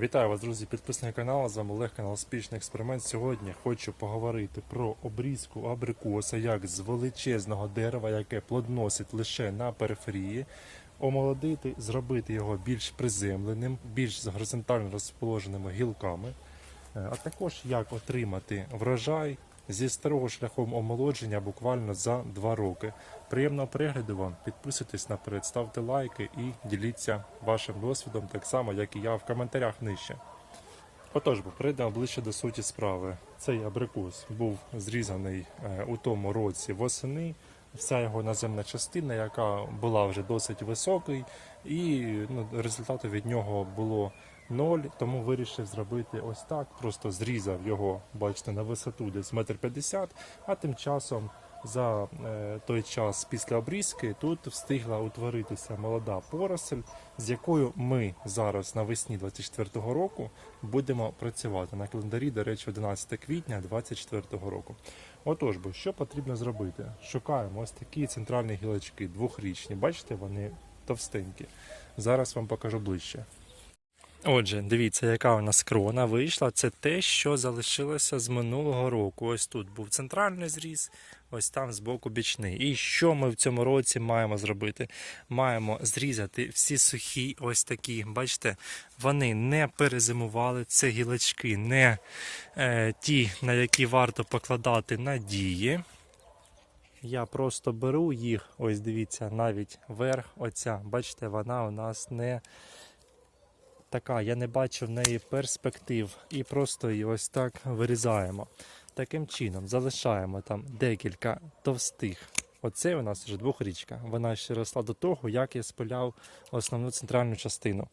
Вітаю вас, друзі, підписники каналу. З вами Олег, канал Успішний експеримент. Сьогодні хочу поговорити про обрізку абрикоса як з величезного дерева, яке плодносить лише на периферії, омолодити, зробити його більш приземленим, більш з горизонтально розположеними гілками, Е, а також як отримати врожай зі старого шляхом омолодження буквально за 2 роки. Приємного перегляду вам, підписуйтесь наперед, ставте лайки і діліться вашим досвідом, так само, як і я в коментарях нижче. Отож, перейдемо ближче до суті справи. Цей абрикос був зрізаний е, у тому році восени. Вся його наземна частина, яка була вже досить високий, і ну, результату від нього було ноль, тому вирішив зробити ось так. Просто зрізав його, бачите, на висоту десь метр п'ятдесят, а тим часом за е, той час після обрізки тут встигла утворитися молода поросль, з якою ми зараз навесні 24-го року будемо працювати на календарі, до речі, 11 квітня 24-го року. Отож, бо що потрібно зробити? Шукаємо ось такі центральні гілочки, двохрічні. Бачите, вони товстенькі. Зараз вам покажу ближче. Отже, дивіться, яка у нас крона вийшла. Це те, що залишилося з минулого року. Ось тут був центральний зріз, ось там збоку бічний. І що ми в цьому році маємо зробити? Маємо зрізати всі сухі, ось такі. Бачите, вони не перезимували. Це гілочки, не е, ті, на які варто покладати надії. Я просто беру їх, ось дивіться, навіть верх, оця, бачите, вона у нас не така, я не бачу в неї перспектив. І просто її ось так вирізаємо. Таким чином залишаємо там декілька товстих. Оце у нас вже двохрічка. Вона ще росла до того, як я спиляв основну центральну частину.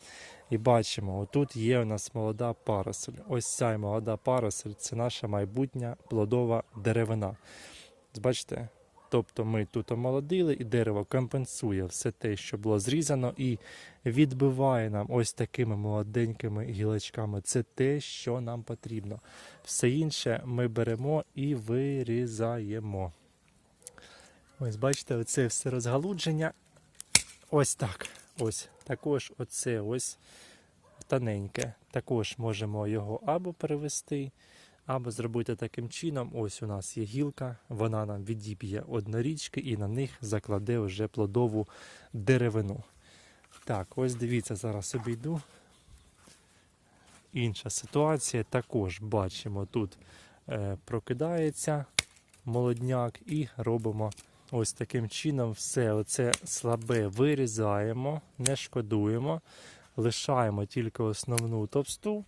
І бачимо, отут є у нас молода паросель. Ось ця молода паросель це наша майбутня плодова деревина. Бачите? Тобто ми тут омолодили, і дерево компенсує все те, що було зрізано, і відбиває нам ось такими молоденькими гілочками. Це те, що нам потрібно. Все інше ми беремо і вирізаємо. Ось, бачите, оце все розгалудження. Ось так. Ось. Також оце ось тоненьке. Також можемо його або перевести. Або зробити таким чином, ось у нас є гілка, вона нам відіб'є однорічки і на них закладе вже плодову деревину. Так, ось дивіться, зараз обійду. Інша ситуація. Також бачимо, тут е, прокидається молодняк і робимо ось таким чином все оце слабе вирізаємо, не шкодуємо, лишаємо тільки основну товсту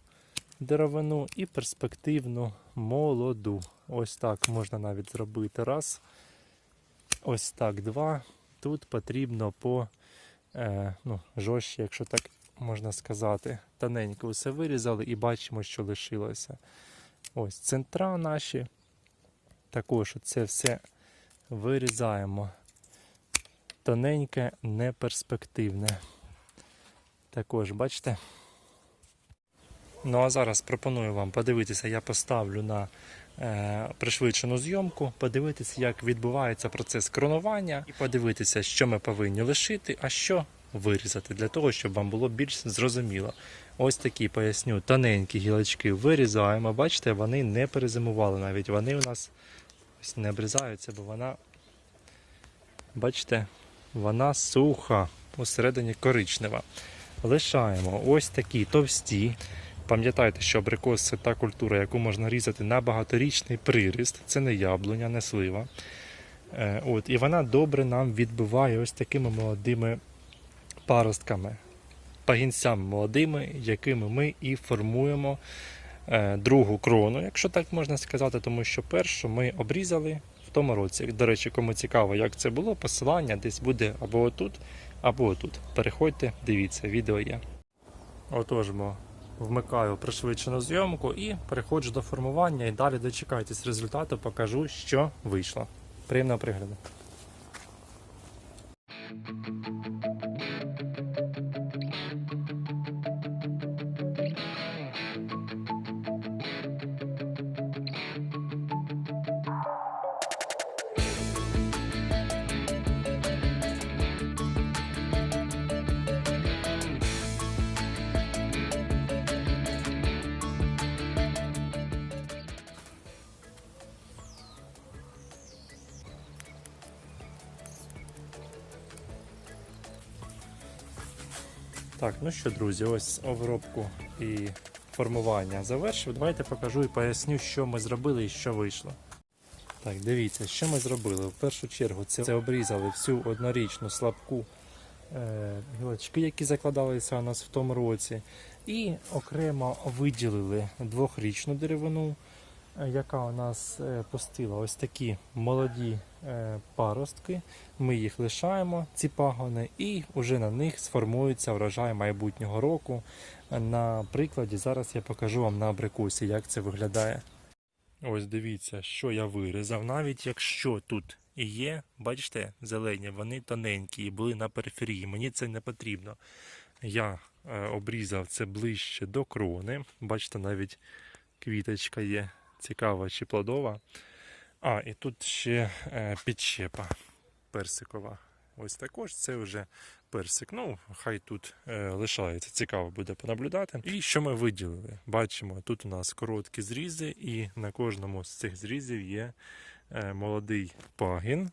деревину і перспективну молоду. Ось так можна навіть зробити раз. Ось так два. Тут потрібно по е, ну, жорстче, якщо так можна сказати. Тоненько все вирізали і бачимо, що лишилося. Ось центра наші. Також це все вирізаємо. Тоненьке, неперспективне. Також, бачите? Ну а зараз пропоную вам подивитися, я поставлю на е, пришвидшену зйомку, подивитися, як відбувається процес кронування, і подивитися, що ми повинні лишити, а що вирізати, для того, щоб вам було більш зрозуміло. Ось такі поясню, тоненькі гілочки вирізаємо. Бачите, вони не перезимували навіть. Вони у нас ось не обрізаються, бо вона, бачите, вона суха, посередині коричнева. Лишаємо ось такі товсті. Пам'ятайте, що абрикос це та культура, яку можна різати на багаторічний приріст. Це не яблуня, не слива. Е, От, І вона добре нам відбиває ось такими молодими паростками, пагінцями молодими, якими ми і формуємо е, другу крону, якщо так можна сказати, тому що першу ми обрізали в тому році. До речі, кому цікаво, як це було, посилання десь буде або отут, або отут. Переходьте, дивіться, відео є. Отож, вмикаю пришвидшену зйомку і переходжу до формування. І далі дочекайтесь результату, покажу, що вийшло. Приємного пригляду. Так, ну що, друзі, ось обробку і формування завершив. Давайте покажу і поясню, що ми зробили і що вийшло. Так, дивіться, що ми зробили. В першу чергу це, обрізали всю однорічну слабку е, гілочки, які закладалися у нас в тому році. І окремо виділили двохрічну деревину, яка у нас е, пустила ось такі молоді е, паростки. Ми їх лишаємо, ці пагони, і вже на них сформується врожай майбутнього року. На прикладі зараз я покажу вам на абрикосі, як це виглядає. Ось дивіться, що я вирізав. Навіть якщо тут є, бачите, зелені, вони тоненькі і були на периферії. Мені це не потрібно. Я е, обрізав це ближче до крони. Бачите, навіть квіточка є цікава чи плодова. А, і тут ще е, підщепа персикова. Ось також це вже персик. Ну, хай тут е, лишається. Цікаво буде понаблюдати. І що ми виділили? Бачимо, тут у нас короткі зрізи, і на кожному з цих зрізів є е, молодий пагін.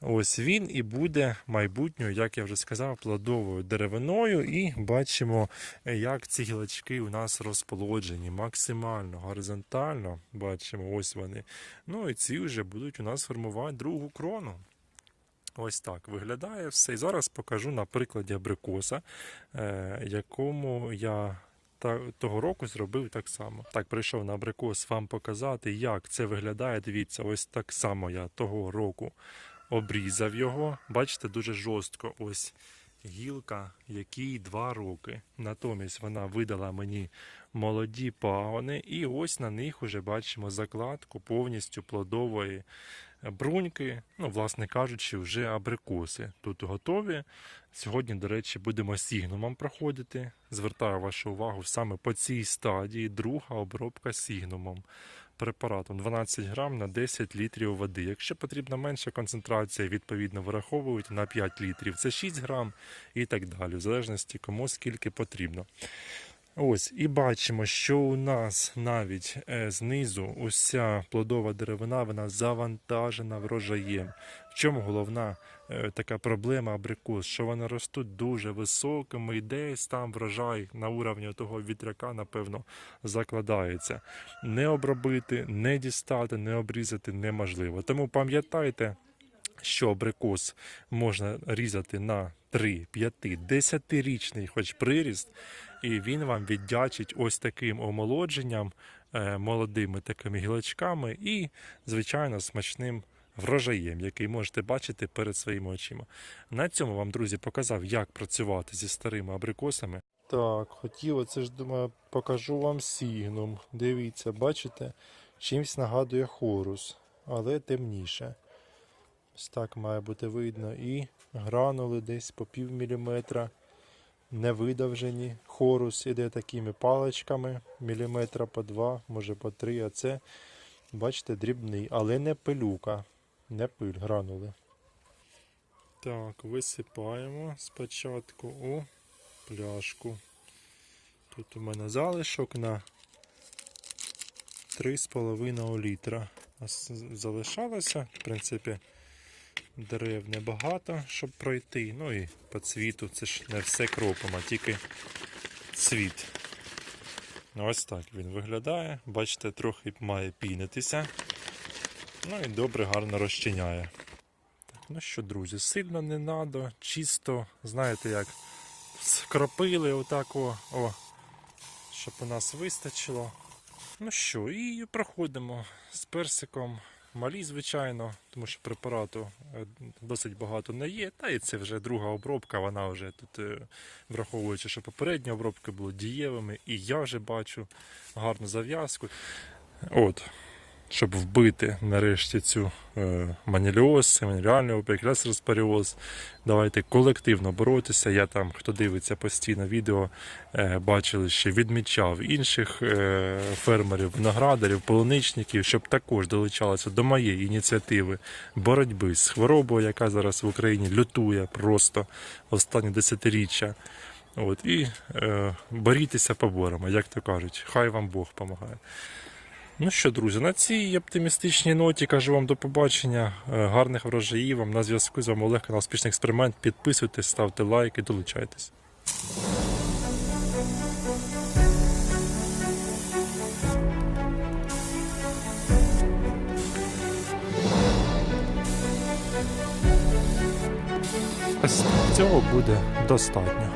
Ось він і буде майбутньою, як я вже сказав, плодовою деревиною. І бачимо, як ці гілочки у нас розположені максимально горизонтально. Бачимо, ось вони. Ну і ці вже будуть у нас формувати другу крону. Ось так виглядає все. І зараз покажу на прикладі абрикоса, е, якому я того року зробив так само. Так, прийшов на абрикос вам показати, як це виглядає. Дивіться, ось так само я того року обрізав його. Бачите, дуже жорстко. Ось гілка, якій два роки. Натомість вона видала мені молоді пагони, і ось на них уже бачимо закладку повністю плодової бруньки, ну, власне кажучи, вже абрикоси тут готові. Сьогодні, до речі, будемо сігнумом проходити. Звертаю вашу увагу саме по цій стадії друга обробка сігнумом. Препаратом 12 грам на 10 літрів води. Якщо потрібна менша концентрація, відповідно вираховують на 5 літрів. Це 6 грам і так далі, в залежності кому скільки потрібно. Ось, і бачимо, що у нас навіть е, знизу уся плодова деревина вона завантажена врожаєм. Чому головна е, така проблема абрикос? Що вони ростуть дуже високими, і десь там врожай на уровні того вітряка, напевно, закладається. Не обробити, не дістати, не обрізати неможливо. Тому пам'ятайте, що абрикос можна різати на 3, 5, 10-річний хоч приріст, і він вам віддячить ось таким омолодженням, е, молодими такими гілочками і, звичайно, смачним врожаєм, який можете бачити перед своїми очима. На цьому вам, друзі, показав, як працювати зі старими абрикосами. Так, хотів, оце ж думаю, покажу вам сігнум. Дивіться, бачите, чимсь нагадує хорус, але темніше. Ось так має бути видно. І гранули десь по пів міліметра. Невидовжені. Хорус іде такими паличками, міліметра по два, може по три, а це, бачите, дрібний, але не пилюка, не пиль, гранули. Так, висипаємо спочатку у пляшку. Тут у мене залишок на 3,5 літра. Залишалося, в принципі, дерев небагато, щоб пройти. Ну і по цвіту це ж не все кропом, а тільки цвіт. Ось так він виглядає. Бачите, трохи має пінитися. Ну і добре, гарно розчиняє. Так, ну що, друзі, сильно не треба, чисто, знаєте як, скропили отак о, о, щоб у нас вистачило. Ну що, і проходимо з персиком. Малі, звичайно, тому що препарату е, досить багато не є. Та і це вже друга обробка, вона вже тут, е, враховуючи, що попередні обробки були дієвими, і я вже бачу гарну зав'язку. От, щоб вбити нарешті цю е, маніліоз, маніліальний опік, лесероспоріоз. Давайте колективно боротися. Я там, хто дивиться постійно відео, е, бачили, що відмічав інших е, фермерів, виноградарів, полуничників, щоб також долучалися до моєї ініціативи боротьби з хворобою, яка зараз в Україні лютує просто останні десятиріччя. От, і е, борітеся поборами, як то кажуть. Хай вам Бог допомагає. Ну що, друзі, на цій оптимістичній ноті кажу вам до побачення, е, гарних врожаїв вам на зв'язку з вами Олег, канал Успішний експеримент. Підписуйтесь, ставте лайки, долучайтесь. Ось цього буде достатньо.